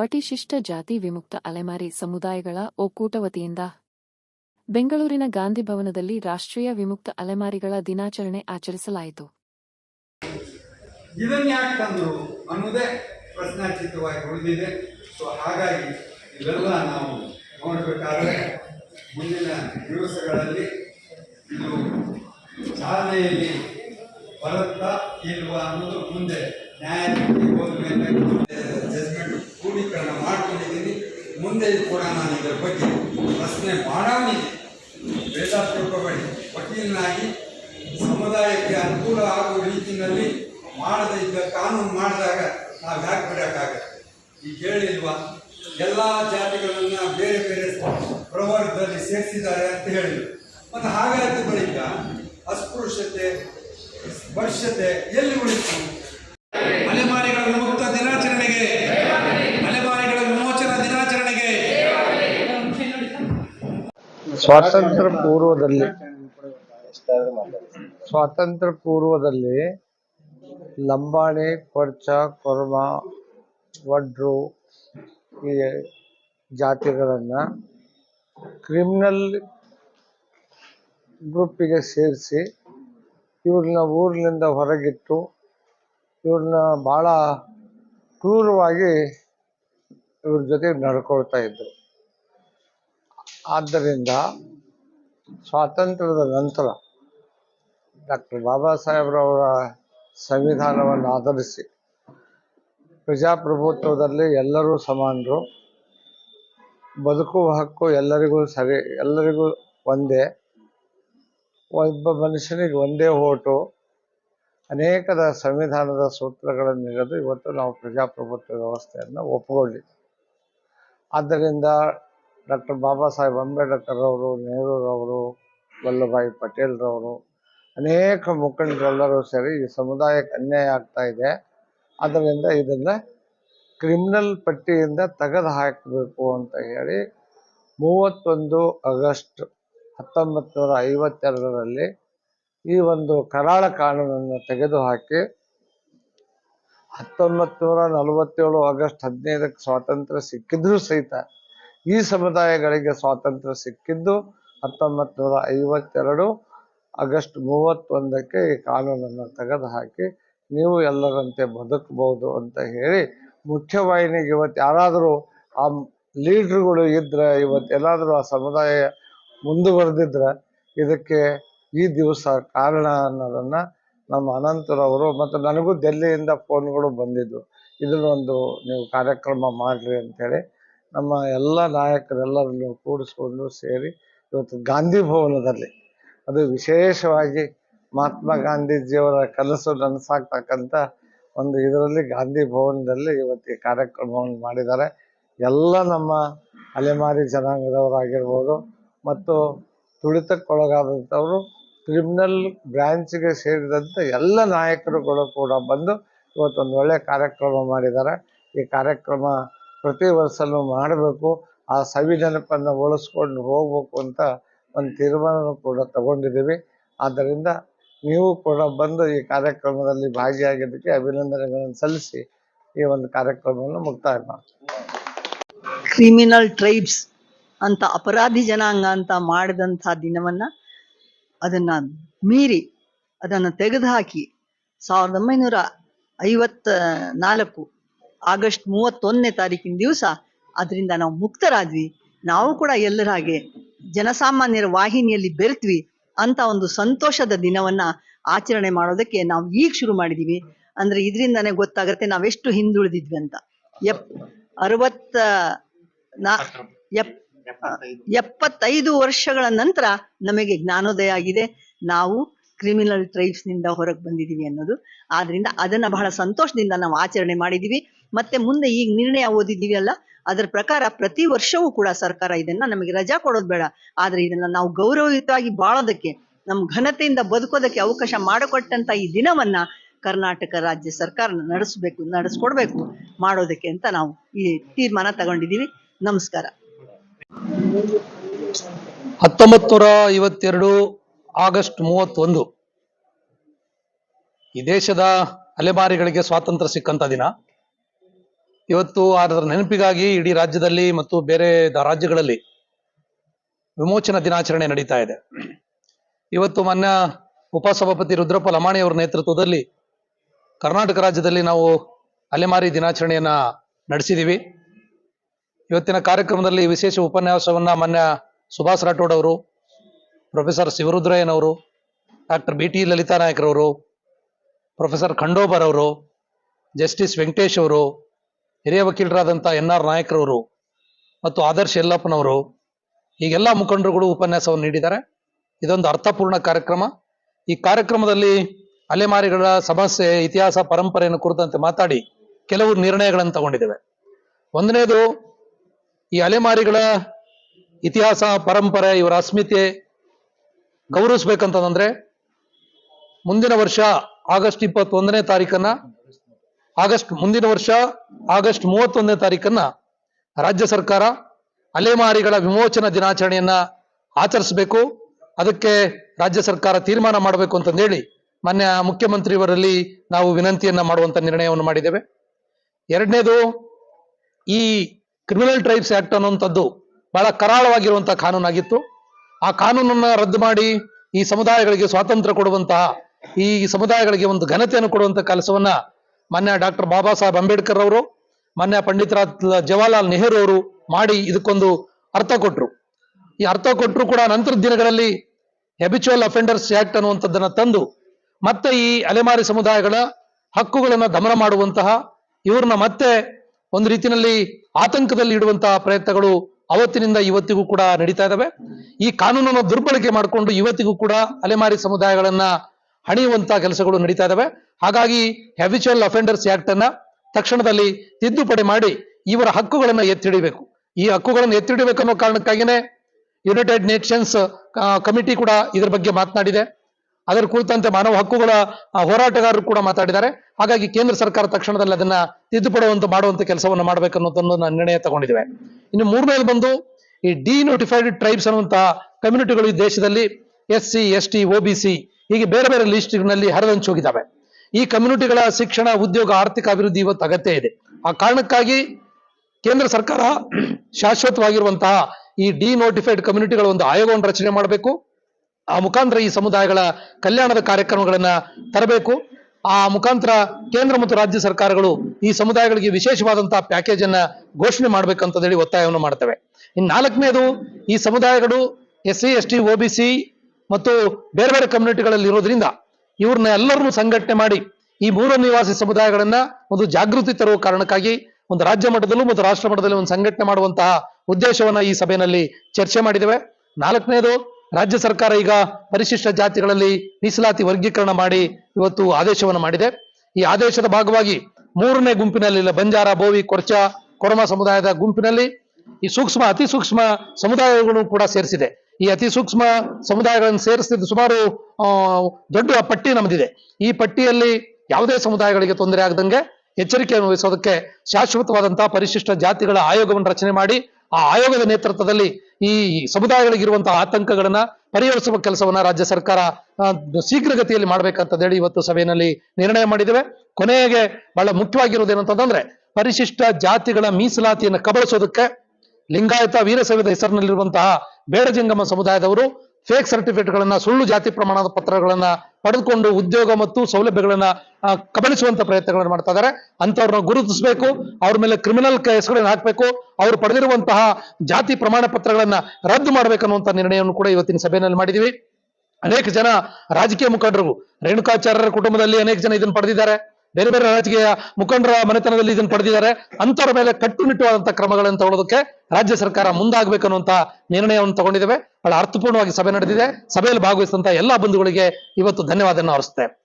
ಪಟಿಶಿಷ್ಟ ಜಾತಿ ವಿಮುಕ್ತ ಅಲೆಮಾರಿ ಸಮುದಾಯಗಳ ಒಕ್ಕೂಟ ವತಿಯಿಂದ ಬೆಂಗಳೂರಿನ ಗಾಂಧಿ ಭವನದಲ್ಲಿ ರಾಷ್ಟ್ರೀಯ ವಿಮುಕ್ತ ಅಲೆಮಾರಿಗಳ ದಿನಾಚರಣೆ ಆಚರಿಸಲಾಯಿತು. ತಂದರು ಅನ್ನೋದೇ ಪ್ರಶ್ನಾಚಿತವಾಗಿ ಉಳಿದಿದೆ. ಸೊ ಹಾಗಾಗಿ ಇವೆಲ್ಲ ನಾವು ನೋಡಬೇಕಾದ್ರೆ ಮುಂದಿನ ದಿವಸಗಳಲ್ಲಿ ಇದು ಚಾಲನೆಯಲ್ಲಿ ಬರುತ್ತಾ ಇಲ್ವಾ ಅನ್ನೋದು ಮುಂದೆ ನ್ಯಾಯಾಲಯಕ್ಕೆ ಹೋದ ಮುಂದೆ ಕೂಡ ನಾನು ಇದರ ಬಗ್ಗೆ ಪ್ರಶ್ನೆ ಮಾಡೋನಿದೆ ವೇದ ತಿಳ್ಕೊಬೇಡಿ ವಕೀಲನಾಗಿ ಸಮುದಾಯಕ್ಕೆ ಅನುಕೂಲ ಆಗುವ ರೀತಿಯಲ್ಲಿ ಮಾಡದ ಇದ್ದ ಕಾನೂನು ಮಾಡಿದಾಗ ನಾವು ಯಾಕೆ ಬಿಡೋಕ್ಕಾಗತ್ತೆ? ಈಗ ಹೇಳಿಲ್ವಾ? ಎಲ್ಲ ಜಾತಿಗಳನ್ನ ಬೇರೆ ಬೇರೆ ಪ್ರವರ್ಗದಲ್ಲಿ ಸೇರಿಸಿದ್ದಾರೆ ಅಂತ ಹೇಳಿದ್ರು. ಮತ್ತು ಹಾಗಾದ ಬಳಿಕ ಅಸ್ಪೃಶ್ಯತೆ ಸ್ಪರ್ಶತೆ ಎಲ್ಲಿ ಉಳಿತು ಅಲೆಮಾರಿಗಳ ವಿಮುಕ್ತ ದಿನಾಚರಣೆಗೆ ಅಲೆಮಾರಿಗಳ ವಿಮೋಚನಾ ದಿನಾಚರಣೆಗೆ ಸ್ವಾತಂತ್ರ್ಯ ಪೂರ್ವದಲ್ಲಿ. ಸ್ವಾತಂತ್ರ್ಯ ಪೂರ್ವದಲ್ಲಿ. ಲಂಬಾಣಿ ಕೊರ್ಚ ಕೊರ್ಮ ವಡ್ರು ಈ ಜಾತಿಗಳನ್ನು ಕ್ರಿಮಿನಲ್ ಗ್ರೂಪಿಗೆ ಸೇರಿಸಿ ಇವ್ರನ್ನ ಊರಿನಿಂದ ಹೊರಗಿಟ್ಟು ಇವ್ರನ್ನ ಭಾಳ ಕ್ರೂರವಾಗಿ ಇವ್ರ ಜೊತೆ ನಡ್ಕೊಳ್ತಾ ಇದ್ರು. ಆದ್ದರಿಂದ ಸ್ವಾತಂತ್ರ್ಯದ ನಂತರ ಡಾಕ್ಟರ್ ಬಾಬಾ ಸಾಹೇಬ್ರವರ ಸಂವಿಧಾನವನ್ನು ಆಧರಿಸಿ ಪ್ರಜಾಪ್ರಭುತ್ವದಲ್ಲಿ ಎಲ್ಲರೂ ಸಮಾನರು. ಬದುಕುವ ಹಕ್ಕು ಎಲ್ಲರಿಗೂ ಸರಿ, ಎಲ್ಲರಿಗೂ ಒಂದೇ. ಒಬ್ಬ ಮನುಷ್ಯನಿಗೆ ಒಂದೇ ಓಟು. ಅನೇಕದ ಸಂವಿಧಾನದ ಸೂತ್ರಗಳನ್ನು ಹಿಡಿದು ಇವತ್ತು ನಾವು ಪ್ರಜಾಪ್ರಭುತ್ವ ವ್ಯವಸ್ಥೆಯನ್ನು ಒಪ್ಪಿಕೊಳ್ಳಿ ಆದ್ದರಿಂದ ಡಾಕ್ಟರ್ ಬಾಬಾ ಸಾಹೇಬ್ ಅಂಬೇಡ್ಕರ್ ಅವರು ನೆಹರೂರವರು ವಲ್ಲಭಾಯಿ ಪಟೇಲ್ರವರು ಅನೇಕ ಮುಖಂಡರೆಲ್ಲರೂ ಸೇರಿ ಈ ಸಮುದಾಯಕ್ಕೆ ಅನ್ಯಾಯ ಆಗ್ತಾ ಇದೆ. ಆದ್ದರಿಂದ ಇದನ್ನು ಕ್ರಿಮಿನಲ್ ಪಟ್ಟಿಯಿಂದ ತೆಗೆದು ಹಾಕಬೇಕು ಅಂತ ಹೇಳಿ ಮೂವತ್ತೊಂದು ಆಗಸ್ಟ್ ಹತ್ತೊಂಬತ್ತು ನೂರ ಐವತ್ತೆರಡರಲ್ಲಿ ಈ ಒಂದು ಕರಾಳ ಕಾನೂನನ್ನು ತೆಗೆದುಹಾಕಿ ಹತ್ತೊಂಬತ್ತು ನೂರ ನಲವತ್ತೇಳು ಆಗಸ್ಟ್ ಹದಿನೈದಕ್ಕೆ ಸ್ವಾತಂತ್ರ್ಯ ಸಿಕ್ಕಿದ್ರೂ ಸಹಿತ ಈ ಸಮುದಾಯಗಳಿಗೆ ಸ್ವಾತಂತ್ರ್ಯ ಸಿಕ್ಕಿದ್ದು ಹತ್ತೊಂಬತ್ತು ನೂರ ಐವತ್ತೆರಡು ಆಗಸ್ಟ್ ಮೂವತ್ತೊಂದಕ್ಕೆ ಈ ಕಾನೂನನ್ನು ತೆಗೆದುಹಾಕಿ ನೀವು ಎಲ್ಲರಂತೆ ಬದುಕಬಹುದು ಅಂತ ಹೇಳಿ ಮುಖ್ಯವಾಹಿನಿಗೆ ಇವತ್ತು ಯಾರಾದರೂ ಆ ಲೀಡ್ರುಗಳು ಇದ್ರೆ, ಇವತ್ತು ಎಲ್ಲಾದರೂ ಆ ಸಮುದಾಯ ಮುಂದುವರೆದಿದ್ರೆ ಇದಕ್ಕೆ ಈ ದಿವಸ ಕಾರಣ ಅನ್ನೋದನ್ನ ನಮ್ಮ ಅನಂತರವರು ಮತ್ತು ನನಗೂ ದೆಲ್ಲಿಯಿಂದ ಫೋನ್ಗಳು ಬಂದಿದ್ದು. ಇದನ್ನೊಂದು ನೀವು ಕಾರ್ಯಕ್ರಮ ಮಾಡಿರಿ ಅಂತೇಳಿ ನಮ್ಮ ಎಲ್ಲ ನಾಯಕರೆಲ್ಲರನ್ನು ಕೂಡಿಸ್ಕೊಂಡು ಸೇರಿ ಇವತ್ತು ಗಾಂಧಿ ಭವನದಲ್ಲಿ. ಅದು ವಿಶೇಷವಾಗಿ ಮಹಾತ್ಮ ಗಾಂಧೀಜಿಯವರ ಕನಸು ನನಸಾಗ್ತಕ್ಕಂಥ ಒಂದು ಇದರಲ್ಲಿ ಗಾಂಧಿ ಭವನದಲ್ಲಿ ಇವತ್ತು ಈ ಕಾರ್ಯಕ್ರಮವನ್ನು ಮಾಡಿದ್ದಾರೆ. ಎಲ್ಲ ನಮ್ಮ ಅಲೆಮಾರಿ ಜನಾಂಗದವರಾಗಿರ್ಬೋದು ಮತ್ತು ತುಳಿತಕ್ಕೊಳಗಾದಂಥವರು, ಕ್ರಿಮಿನಲ್ ಬ್ರ್ಯಾಂಚ್ಗೆ ಸೇರಿದಂತೆ ಎಲ್ಲ ನಾಯಕರುಗಳು ಕೂಡ ಬಂದು ಇವತ್ತೊಂದು ಒಳ್ಳೆಯ ಕಾರ್ಯಕ್ರಮ ಮಾಡಿದ್ದಾರೆ. ಈ ಕಾರ್ಯಕ್ರಮ ಪ್ರತಿ ವರ್ಷನೂ ಮಾಡಬೇಕು, ಆ ಸವಿ ನೆನಪನ್ನು ಉಳಿಸ್ಕೊಂಡು ಹೋಗ್ಬೇಕು ಅಂತ ಒಂದು ತೀರ್ಮಾನ ಕೂಡ ತಗೊಂಡಿದ್ದೀವಿ. ಆದ್ದರಿಂದ ನೀವು ಕೂಡ ಬಂದು ಈ ಕಾರ್ಯಕ್ರಮದಲ್ಲಿ ಭಾಗಿಯಾಗಿದ್ದಕ್ಕೆ ಅಭಿನಂದನೆಗಳನ್ನು ಸಲ್ಲಿಸಿ ಈ ಒಂದು ಕಾರ್ಯಕ್ರಮವನ್ನು ಮುಕ್ತಾಯ ಮಾಡ್ತೀವಿ ಕ್ರಿಮಿನಲ್ ಟ್ರೈಬ್ಸ್ ಅಂತ ಅಪರಾಧಿ ಜನಾಂಗ ಅಂತ ಮಾಡಿದಂಥ ದಿನವನ್ನ ಅದನ್ನ ಮೀರಿ ಅದನ್ನು ತೆಗೆದುಹಾಕಿ ಸಾವಿರದ ಒಂಬೈನೂರ ಐವತ್ತ ನಾಲ್ಕು ಆಗಸ್ಟ್ ಮೂವತ್ತೊಂದನೇ ತಾರೀಕಿನ ದಿವಸ ಅದರಿಂದ ನಾವು ಮುಕ್ತರಾದ್ವಿ. ನಾವು ಕೂಡ ಎಲ್ಲರ ಹಾಗೆ ಜನಸಾಮಾನ್ಯರ ವಾಹಿನಿಯಲ್ಲಿ ಬೆರೆತ್ವಿ ಅಂತ ಒಂದು ಸಂತೋಷದ ದಿನವನ್ನ ಆಚರಣೆ ಮಾಡೋದಕ್ಕೆ ನಾವು ಈಗ ಶುರು ಮಾಡಿದೀವಿ. ಅಂದ್ರೆ ಇದರಿಂದಾನೇ ಗೊತ್ತಾಗುತ್ತೆ ನಾವೆಷ್ಟು ಹಿಂದುಳಿದಿದ್ವಿ ಅಂತ. ಎಪ್, ಅರವತ್ತ, ನಾ, ಎಪ್, ಎಪ್ಪತ್ತೈದು ವರ್ಷಗಳ ನಂತರ ನಮಗೆ ಜ್ಞಾನೋದಯ ಆಗಿದೆ. ನಾವು ಕ್ರಿಮಿನಲ್ ಟ್ರೈಬ್ಸ್ನಿಂದ ಹೊರಗೆ ಬಂದಿದ್ದೀವಿ ಅನ್ನೋದು. ಆದ್ರಿಂದ ಅದನ್ನ ಬಹಳ ಸಂತೋಷದಿಂದ ನಾವು ಆಚರಣೆ ಮಾಡಿದೀವಿ. ಮತ್ತೆ ಮುಂದೆ ಈಗ ನಿರ್ಣಯ ಓದಿದ್ದೀವಿ ಅಲ್ಲ ಅದರ ಪ್ರಕಾರ ಪ್ರತಿ ವರ್ಷವೂ ಕೂಡ ಸರ್ಕಾರ ಇದನ್ನ ನಮಗೆ ರಜಾ ಕೊಡೋದು ಬೇಡ. ಆದ್ರೆ ಇದನ್ನ ನಾವು ಗೌರವಯುತವಾಗಿ ಬಾಳೋದಕ್ಕೆ, ನಮ್ ಘನತೆಯಿಂದ ಬದುಕೋದಕ್ಕೆ ಅವಕಾಶ ಮಾಡಿಕೊಟ್ಟಂತ ಈ ದಿನವನ್ನ ಕರ್ನಾಟಕ ರಾಜ್ಯ ಸರ್ಕಾರ ನಡೆಸಬೇಕು, ನಡೆಸ್ಕೊಡ್ಬೇಕು ಮಾಡೋದಕ್ಕೆ ಅಂತ ನಾವು ಈ ತೀರ್ಮಾನ ತಗೊಂಡಿದೀವಿ ನಮಸ್ಕಾರ. ಹತ್ತೊಂಬತ್ತು ಐವತ್ತೆರಡು ಆಗಸ್ಟ್ ಮೂವತ್ತೊಂದು. ಈ ದೇಶದ ಅಲೆಮಾರಿಗಳಿಗೆ ಸ್ವಾತಂತ್ರ್ಯ ಸಿಕ್ಕಂತ ದಿನ. ಇವತ್ತು ಅದರ ನೆನಪಿಗಾಗಿ ಇಡೀ ರಾಜ್ಯದಲ್ಲಿ ಮತ್ತು ಬೇರೆ ರಾಜ್ಯಗಳಲ್ಲಿ ವಿಮೋಚನಾ ದಿನಾಚರಣೆ ನಡೀತಾ ಇದೆ. ಇವತ್ತು ಮಾನ್ಯ ಉಪಸಭಾಪತಿ ರುದ್ರಪ್ಪ ಲಮಾಣಿ ಅವರ ನೇತೃತ್ವದಲ್ಲಿ ಕರ್ನಾಟಕ ರಾಜ್ಯದಲ್ಲಿ ನಾವು ಅಲೆಮಾರಿ ದಿನಾಚರಣೆಯನ್ನ ನಡೆಸಿದ್ದೀವಿ ಇವತ್ತಿನ ಕಾರ್ಯಕ್ರಮದಲ್ಲಿ ವಿಶೇಷ ಉಪನ್ಯಾಸವನ್ನ ಮಾನ್ಯ ಸುಭಾಷ್ ರಾಠೋಡ್ ಅವರು, ಪ್ರೊಫೆಸರ್ ಶಿವರುದ್ರಯ್ಯನವರು ಡಾಕ್ಟರ್ ಬಿ ಟಿ ಲಲಿತಾ ನಾಯಕರವರು, ಪ್ರೊಫೆಸರ್ ಖಂಡೋಬರ್ ಅವರು, ಜಸ್ಟಿಸ್ ವೆಂಕಟೇಶ್ ಅವರು ಹಿರಿಯ ವಕೀಲರಾದಂಥ ಎನ್ ಆರ್ ನಾಯಕರವರು ಮತ್ತು ಆದರ್ಶ್ ಯಲ್ಲಪ್ಪನವರು ಈಗೆಲ್ಲ ಮುಖಂಡರುಗಳು ಉಪನ್ಯಾಸವನ್ನು ನೀಡಿದ್ದಾರೆ. ಇದೊಂದು ಅರ್ಥಪೂರ್ಣ ಕಾರ್ಯಕ್ರಮ. ಈ ಕಾರ್ಯಕ್ರಮದಲ್ಲಿ ಅಲೆಮಾರಿಗಳ ಸಮಸ್ಯೆ, ಇತಿಹಾಸ, ಪರಂಪರೆಯನ್ನು ಕುರಿತಂತೆ ಮಾತಾಡಿ ಕೆಲವು ನಿರ್ಣಯಗಳನ್ನು ತಗೊಂಡಿದ್ದೇವೆ. ಒಂದನೇದು, ಈ ಅಲೆಮಾರಿಗಳ ಇತಿಹಾಸ, ಪರಂಪರೆ, ಇವರ ಅಸ್ಮಿತೆ ಗೌರವಿಸ್ಬೇಕಂತಂದ್ರೆ ಮುಂದಿನ ವರ್ಷ ಆಗಸ್ಟ್ ಇಪ್ಪತ್ತೊಂದನೇ ತಾರೀಕನ್ನ ಆಗಸ್ಟ್ ಮುಂದಿನ ವರ್ಷ ಆಗಸ್ಟ್ ಮೂವತ್ತೊಂದನೇ ತಾರೀಕನ್ನ ರಾಜ್ಯ ಸರ್ಕಾರ ಅಲೆಮಾರಿಗಳ ವಿಮೋಚನಾ ದಿನಾಚರಣೆಯನ್ನ ಆಚರಿಸಬೇಕು. ಅದಕ್ಕೆ ರಾಜ್ಯ ಸರ್ಕಾರ ತೀರ್ಮಾನ ಮಾಡಬೇಕು ಅಂತಂದೇಳಿ ಮಾನ್ಯ ಮುಖ್ಯಮಂತ್ರಿಯವರಲ್ಲಿ ನಾವು ವಿನಂತಿಯನ್ನ ಮಾಡುವಂತ ನಿರ್ಣಯವನ್ನು ಮಾಡಿದ್ದೇವೆ. ಎರಡನೇದು ಈ ಕ್ರಿಮಿನಲ್ ಟ್ರೈಬ್ಸ್ ಆಕ್ಟ್ ಅನ್ನುವಂಥದ್ದು ಬಹಳ ಕರಾಳವಾಗಿರುವಂತಹ ಕಾನೂನಾಗಿತ್ತು. ಆ ಕಾನೂನನ್ನ ರದ್ದು ಮಾಡಿ ಈ ಸಮುದಾಯಗಳಿಗೆ ಸ್ವಾತಂತ್ರ್ಯ ಕೊಡುವಂತಹ ಈ ಸಮುದಾಯಗಳಿಗೆ ಒಂದು ಘನತೆಯನ್ನು ಕೊಡುವಂತ ಕೆಲಸವನ್ನ ಮಾನ್ಯ ಡಾಕ್ಟರ್ ಬಾಬಾ ಸಾಹೇಬ್ ಅಂಬೇಡ್ಕರ್ ಅವರು, ಮಾನ್ಯ ಪಂಡಿತರಾಜ್ ಜವಾಹರ್ಲಾಲ್ ನೆಹರು ಅವರು ಮಾಡಿ ಇದಕ್ಕೊಂದು ಅರ್ಥ ಕೊಟ್ಟರು ಈ ಅರ್ಥ ಕೊಟ್ಟರು ಕೂಡ ನಂತರದ ದಿನಗಳಲ್ಲಿ ಹೆಬಿಚುವಲ್ ಅಫೆಂಡರ್ಸ್ ಆಕ್ಟ್ ಅನ್ನುವಂಥದ್ದನ್ನ ತಂದು ಮತ್ತೆ ಈ ಅಲೆಮಾರಿ ಸಮುದಾಯಗಳ ಹಕ್ಕುಗಳನ್ನ ದಮನ ಮಾಡುವಂತಹ ಇವ್ರನ್ನ ಮತ್ತೆ ಒಂದು ರೀತಿಯಲ್ಲಿ ಆತಂಕದಲ್ಲಿ ಇಡುವಂತಹ ಪ್ರಯತ್ನಗಳು ಅವತ್ತಿನಿಂದ ಇವತ್ತಿಗೂ ಕೂಡ ನಡೀತಾ ಇದಾವೆ. ಈ ಕಾನೂನನ್ನು ದುರ್ಬಳಕೆ ಮಾಡಿಕೊಂಡು ಇವತ್ತಿಗೂ ಕೂಡ ಅಲೆಮಾರಿ ಸಮುದಾಯಗಳನ್ನ ಹಣಿಯುವಂತಹ ಕೆಲಸಗಳು ನಡೀತಾ ಇದಾವೆ. ಹಾಗಾಗಿ ಹ್ಯಾಬಿಚುವಲ್ ಅಫೆಂಡರ್ಸ್ ಆಕ್ಟ್ ಅನ್ನ ತಕ್ಷಣದಲ್ಲಿ ತಿದ್ದುಪಡಿ ಮಾಡಿ ಇವರ ಹಕ್ಕುಗಳನ್ನ ಎತ್ತಿಡಿಬೇಕು. ಈ ಹಕ್ಕುಗಳನ್ನು ಎತ್ತಿಡಬೇಕು ಅನ್ನೋ ಕಾರಣಕ್ಕಾಗಿನೇ ಯುನೈಟೆಡ್ ನೇಷನ್ಸ್ ಕಮಿಟಿ ಕೂಡ ಇದರ ಬಗ್ಗೆ ಮಾತನಾಡಿದೆ. ಅದರ ಕುರಿತಂತೆ ಮಾನವ ಹಕ್ಕುಗಳ ಹೋರಾಟಗಾರರು ಕೂಡ ಮಾತಾಡಿದ್ದಾರೆ. ಹಾಗಾಗಿ ಕೇಂದ್ರ ಸರ್ಕಾರ ತಕ್ಷಣದಲ್ಲಿ ಅದನ್ನ ತಿದ್ದುಪಡುವಂತ ಮಾಡುವಂತ ಕೆಲಸವನ್ನು ಮಾಡಬೇಕನ್ನೋದನ್ನು ನಾನು ನಿರ್ಣಯ ತಗೊಂಡಿದ್ದೇವೆ. ಇನ್ನು ಮೂರನೇದು ಬಂದು ಈ ಡಿ ನೋಟಿಫೈಡ್ ಟ್ರೈಬ್ಸ್ ಅನ್ನುವಂತಹ ಕಮ್ಯುನಿಟಿಗಳು ಈ ದೇಶದಲ್ಲಿ S C S T O B C ಹೀಗೆ ಬೇರೆ ಬೇರೆ ಲಿಸ್ಟ್ನಲ್ಲಿ ಹರಿದಂಚು ಹೋಗಿದ್ದಾವೆ. ಈ ಕಮ್ಯುನಿಟಿಗಳ ಶಿಕ್ಷಣ, ಉದ್ಯೋಗ, ಆರ್ಥಿಕ ಅಭಿವೃದ್ಧಿ ಇವತ್ತು ಅಗತ್ಯ ಇದೆ. ಆ ಕಾರಣಕ್ಕಾಗಿ ಕೇಂದ್ರ ಸರ್ಕಾರ ಶಾಶ್ವತವಾಗಿರುವಂತಹ ಈ ಡಿನೋಟಿಫೈಡ್ ಕಮ್ಯುನಿಟಿಗಳ ಒಂದು ಆಯೋಗವನ್ನು ರಚನೆ ಮಾಡಬೇಕು. ಆ ಮುಖಾಂತರ ಈ ಸಮುದಾಯಗಳ ಕಲ್ಯಾಣದ ಕಾರ್ಯಕ್ರಮಗಳನ್ನ ತರಬೇಕು. ಆ ಮುಖಾಂತರ ಕೇಂದ್ರ ಮತ್ತು ರಾಜ್ಯ ಸರ್ಕಾರಗಳು ಈ ಸಮುದಾಯಗಳಿಗೆ ವಿಶೇಷವಾದಂತಹ ಪ್ಯಾಕೇಜ್ ಅನ್ನ ಘೋಷಣೆ ಮಾಡ್ಬೇಕಂತ ಹೇಳಿ ಒತ್ತಾಯವನ್ನು ಮಾಡ್ತವೆ. ಇನ್ನು ನಾಲ್ಕನೇದು, ಈ ಸಮುದಾಯಗಳು S C S T O B C ಮತ್ತು ಬೇರೆ ಬೇರೆ ಕಮ್ಯುನಿಟಿಗಳಲ್ಲಿ ಇರೋದ್ರಿಂದ ಇವ್ರನ್ನ ಎಲ್ಲರನ್ನೂ ಸಂಘಟನೆ ಮಾಡಿ ಈ ಮೂಲ ನಿವಾಸಿ ಸಮುದಾಯಗಳನ್ನ ಒಂದು ಜಾಗೃತಿ ತರುವ ಕಾರಣಕ್ಕಾಗಿ ಒಂದು ರಾಜ್ಯ ಮಟ್ಟದಲ್ಲೂ ಮತ್ತು ರಾಷ್ಟ್ರ ಮಟ್ಟದಲ್ಲಿ ಒಂದು ಸಂಘಟನೆ ಮಾಡುವಂತಹ ಉದ್ದೇಶವನ್ನ ಈ ಸಭೆಯಲ್ಲಿ ಚರ್ಚೆ ಮಾಡಿದ್ದೇವೆ. ನಾಲ್ಕನೇದು, ರಾಜ್ಯ ಸರ್ಕಾರ ಈಗ ಪರಿಶಿಷ್ಟ ಜಾತಿಗಳಲ್ಲಿ ಮೀಸಲಾತಿ ವರ್ಗೀಕರಣ ಮಾಡಿ ಇವತ್ತು ಆದೇಶವನ್ನು ಮಾಡಿದೆ. ಈ ಆದೇಶದ ಭಾಗವಾಗಿ ಮೂರನೇ ಗುಂಪಿನಲ್ಲಿ ಬಂಜಾರ, ಬೋವಿ, ಕೊರ್ಚ, ಕೊರಮ ಸಮುದಾಯದ ಗುಂಪಿನಲ್ಲಿ ಈ ಸೂಕ್ಷ್ಮ, ಅತಿ ಸೂಕ್ಷ್ಮ ಸಮುದಾಯಗಳನ್ನು ಕೂಡ ಸೇರಿಸಿದೆ. ಈ ಅತಿ ಸೂಕ್ಷ್ಮ ಸಮುದಾಯಗಳನ್ನು ಸೇರಿಸಿದ ಸುಮಾರು ದೊಡ್ಡ ಪಟ್ಟಿ ನಮ್ದಿದೆ. ಈ ಪಟ್ಟಿಯಲ್ಲಿ ಯಾವುದೇ ಸಮುದಾಯಗಳಿಗೆ ತೊಂದರೆ ಆಗದಂಗೆ ಎಚ್ಚರಿಕೆ ವಹಿಸೋದಕ್ಕೆ ಶಾಶ್ವತವಾದಂತಹ ಪರಿಶಿಷ್ಟ ಜಾತಿಗಳ ಆಯೋಗವನ್ನು ರಚನೆ ಮಾಡಿ, ಆ ಆಯೋಗದ ನೇತೃತ್ವದಲ್ಲಿ ಈ ಸಮುದಾಯಗಳಿಗಿರುವಂತಹ ಆತಂಕಗಳನ್ನ ಪರಿಹರಿಸುವ ಕೆಲಸವನ್ನ ರಾಜ್ಯ ಸರ್ಕಾರ ಶೀಘ್ರಗತಿಯಲ್ಲಿ ಮಾಡ್ಬೇಕಂತ ಹೇಳಿ ಇವತ್ತು ಸಭೆಯಲ್ಲಿ ನಿರ್ಣಯ ಮಾಡಿದ್ದೇವೆ. ಕೊನೆಗೆ ಬಹಳ ಮುಖ್ಯವಾಗಿರುವುದೇನಂತಂದ್ರೆ ಪರಿಶಿಷ್ಟ ಜಾತಿಗಳ ಮೀಸಲಾತಿಯನ್ನು ಕಬಳಿಸೋದಕ್ಕೆ ಲಿಂಗಾಯತ ವೀರಶೈವದ ಹೆಸರಿನಲ್ಲಿರುವಂತಹ ಬೇಡಜಂಗಮ ಸಮುದಾಯದವರು ಫೇಕ್ ಸರ್ಟಿಫಿಕೇಟ್ಗಳನ್ನ ಸುಳ್ಳು ಜಾತಿ ಪ್ರಮಾಣದ ಪತ್ರಗಳನ್ನ ಪಡೆದುಕೊಂಡು ಉದ್ಯೋಗ ಮತ್ತು ಸೌಲಭ್ಯಗಳನ್ನ ಕಬಳಿಸುವಂತ ಪ್ರಯತ್ನಗಳನ್ನು ಮಾಡ್ತಾ ಇದಾರೆ. ಅಂತವ್ರನ್ನ ಗುರುತಿಸಬೇಕು, ಅವ್ರ ಮೇಲೆ ಕ್ರಿಮಿನಲ್ ಕೇಸ್ಗಳನ್ನ ಹಾಕಬೇಕು, ಅವ್ರು ಪಡೆದಿರುವಂತಹ ಜಾತಿ ಪ್ರಮಾಣ ಪತ್ರಗಳನ್ನ ರದ್ದು ಮಾಡ್ಬೇಕನ್ನುವಂತ ನಿರ್ಣಯವನ್ನು ಕೂಡ ಇವತ್ತಿನ ಸಭೆಯಲ್ಲಿ ಮಾಡಿದೀವಿ. ಅನೇಕ ಜನ ರಾಜಕೀಯ ಮುಖಂಡರು, ರೇಣುಕಾಚಾರ್ಯರ ಕುಟುಂಬದಲ್ಲಿ ಅನೇಕ ಜನ ಇದನ್ನು ಪಡೆದಿದ್ದಾರೆ. ಬೇರೆ ಬೇರೆ ರಾಜಕೀಯ ಮುಖಂಡರ ಮನೆತನದಲ್ಲಿ ಇದನ್ನು ಪಡೆದಿದ್ದಾರೆ. ಅಂತವರ ಮೇಲೆ ಕಟ್ಟುನಿಟ್ಟುವಾದಂತಹ ಕ್ರಮಗಳನ್ನು ತಗೊಳ್ಳೋದಕ್ಕೆ ರಾಜ್ಯ ಸರ್ಕಾರ ಮುಂದಾಗಬೇಕನ್ನುವಂತ ನಿರ್ಣಯವನ್ನು ತಗೊಂಡಿದ್ದೇವೆ. ಬಹಳ ಅರ್ಥಪೂರ್ಣವಾಗಿ ಸಭೆ ನಡೆದಿದೆ. ಸಭೆಯಲ್ಲಿ ಭಾಗವಹಿಸಿದಂತಹ ಎಲ್ಲಾ ಬಂಧುಗಳಿಗೆ ಇವತ್ತು ಧನ್ಯವಾದವನ್ನು ಅರ್ಪಿಸ್ತೇವೆ